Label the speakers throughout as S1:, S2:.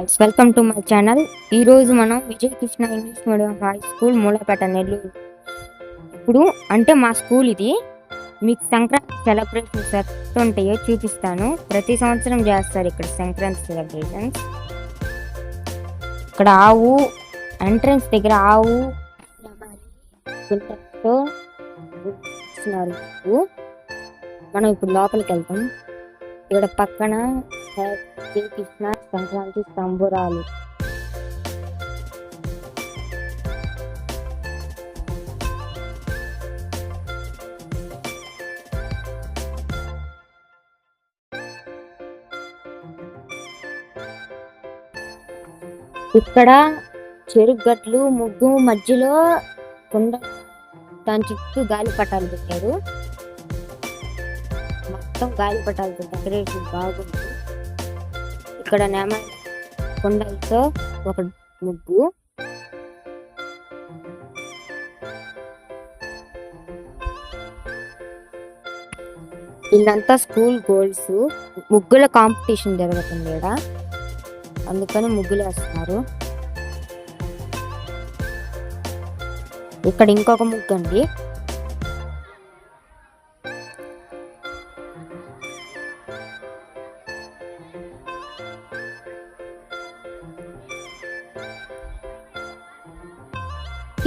S1: Guys welcome to my channel ఈరోజు మనం Vijaya Krishna English medium high school Mulapeta Nellore. ఇప్పుడు అంటే మా స్కూల్ ఇది. మీకు సంక్రాంతి సెలబ్రేషన్స్ ఎట్లుంటాయో చూపిస్తాను. ప్రతి సంవత్సరం చేస్తారు ఇక్కడ సంక్రాంతి సెలబ్రేషన్స్. ఇక్కడ ఆవు ఎంట్రన్స్ దగ్గర ఆవు మనం ఇప్పుడు లోపలికి వెళ్తాం. ఇక్కడ పక్కన శ్రీకృష్ణ సంక్రాంతి సంబురాలు ఇక్కడ చెరుగట్లు ముగ్గు మధ్యలో కుండ దాని చుట్టూ గాలి పెట్టారు. మొత్తం గాలి పటాలతో డెకరేషన్ బాగుంది. ఇక్కడ నేమ కుండలతో ఒక ముగ్గు. ఇదంతా స్కూల్ గోల్స్. ముగ్గుల కాంపిటీషన్ జరుగుతుంది ఇక్కడ. అందుకని ముగ్గులు వేస్తున్నారు. ఇక్కడ ఇంకొక ముగ్గు అండి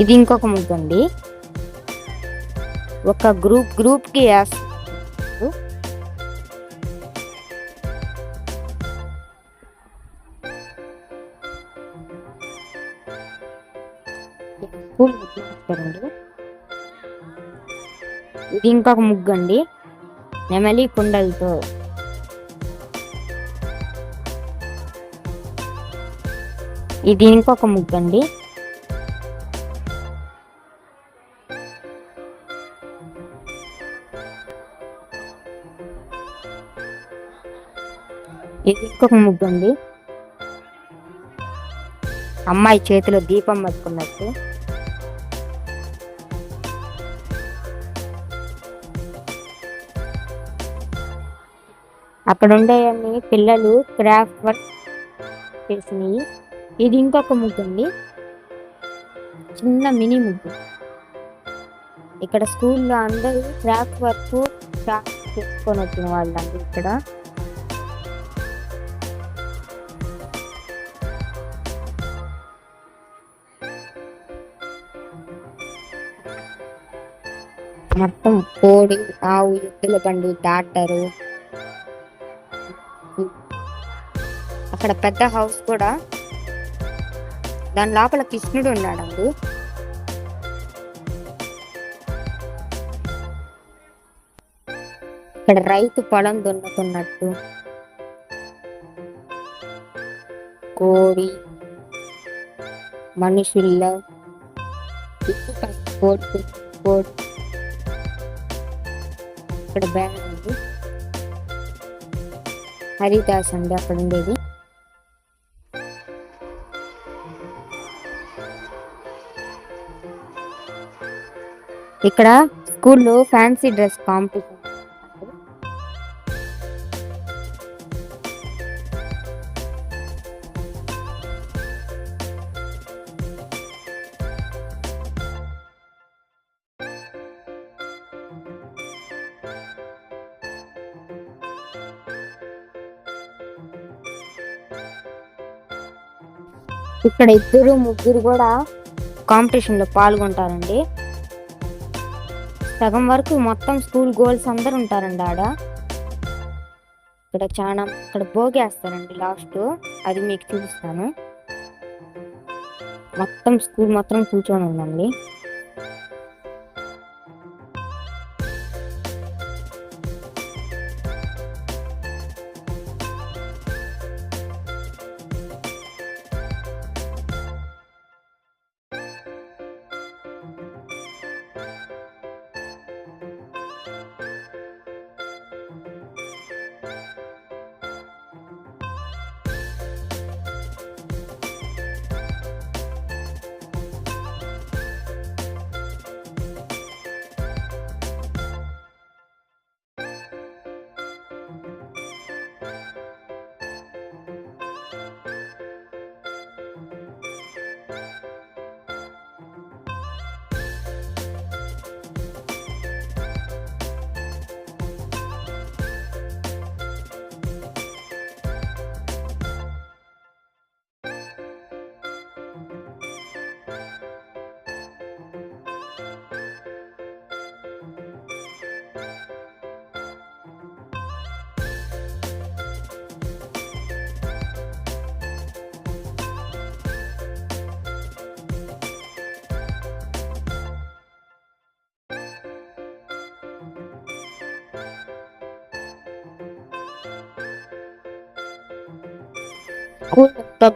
S1: ఇది ఇంకొక ముగ్గు అండి. ఒక గ్రూప్ గ్రూప్కి వేస్తారు ఇది ఇంకొక ముగ్గు అండి. నెమలి కుండలతో. ఇది ఇంకొక ముగ్గు అండి. ఇంకొక ముగ్గు అండి అమ్మాయి చేతిలో దీపం పట్టుకున్నట్టు. అక్కడ ఉండేవన్నీ పిల్లలు క్రాఫ్ట్ వర్క్ చేసినవి. ఇది ఇంకొక ముగ్గు అండి చిన్న మినీ ముగ్గు ఇక్కడ స్కూల్లో అందరూ క్రాఫ్ట్ వర్క్ క్రాఫ్ట్ చేసుకొని వచ్చిన వాళ్ళండి ఇక్కడ. మొత్తం కోడి ఆవు ఎద్దుల బండి డాక్టరు. అక్కడ పెద్ద హౌస్ కూడా. దాని లోపల కృష్ణుడు ఉన్నాడండి. ఇక్కడ రైతు పొలం దున్నుతున్నట్టు. కోడి మనుషుల్లో. కోడి కోడి ఇక్కడ బ్యాగ్ ఉంది. హరిదాస్ అండి అక్కడ ఉండేది. ఇక్కడ స్కూల్లో ఫ్యాన్సీ డ్రెస్ కాంపిటీషన్ ఇక్కడ ఇద్దరు ముగ్గురు కూడా కాంపిటీషన్లో పాల్గొంటారండి. సగం వరకు మొత్తం స్కూల్ గోల్స్ అందరు ఉంటారండి ఆడ. ఇక్కడ చాలా ఇక్కడ భోగేస్తారండి లాస్ట్ అది మీకు చూపిస్తాను. మొత్తం స్కూల్ మాత్రం కూర్చొని ఉందండి.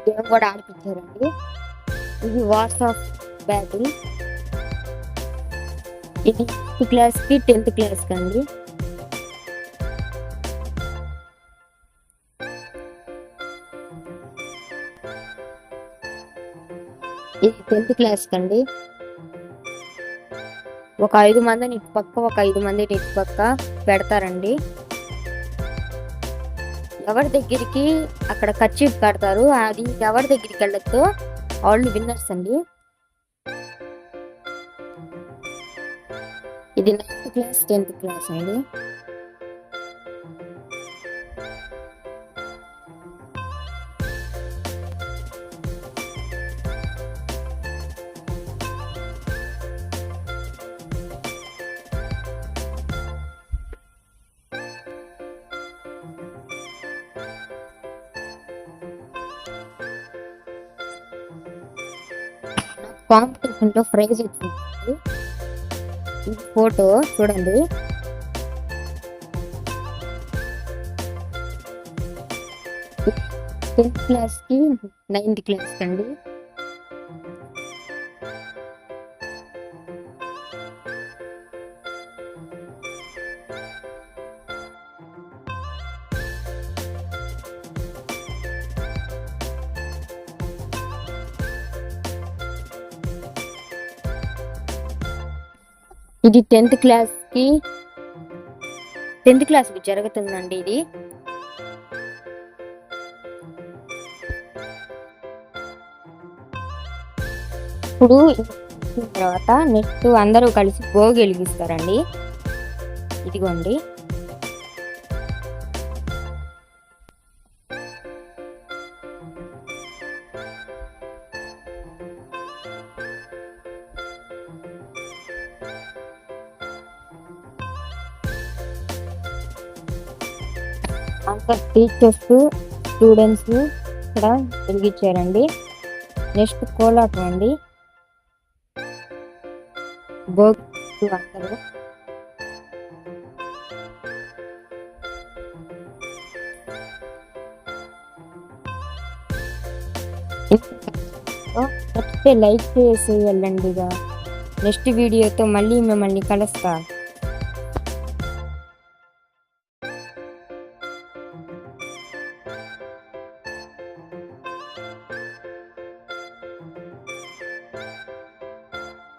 S1: గేమ్ కూడా ఆడిపించారండి. ఇది వాట్సాప్ బ్యాటిల్ ఇది ఫిఫ్త్ క్లాస్కి టెన్త్ క్లాస్కి అండి. ఇది టెన్త్ క్లాస్కి అండి. ఒక ఐదు మందిని ఇటు పక్క ఒక ఐదు మందిని ఇటు పక్క పెడతారండి. ఎవరి దగ్గరికి అక్కడ ఖర్చు కడతారు అది ఎవరి దగ్గరికి వెళ్ళొద్దో వాళ్ళు విన్నర్స్ అండి. ఇది నైన్త్ క్లాస్ టెన్త్ క్లాస్ అండి. కాంపిటీషన్లో ప్రైజ్ వచ్చింది ఈ ఫోటో చూడండి. టెన్త్ క్లాస్కి నైన్త్ క్లాస్ అండి ఇది టెన్త్ క్లాస్కి టెన్త్ క్లాస్కి జరుగుతుందండి ఇది. ఇప్పుడు తర్వాత నెక్స్ట్ అందరూ కలిసి భోగి వెలిగిస్తారండి ఇదిగోండి. అంతా టీచర్స్ స్టూడెంట్స్ ఇక్కడ వెలిగించారండి. నెక్స్ట్ కోలాటం అండి. భోగి నచ్చితే లైక్ చేసి వెళ్ళండి ఇక. నెక్స్ట్ వీడియోతో మళ్ళీ మిమ్మల్ని కలుస్తా.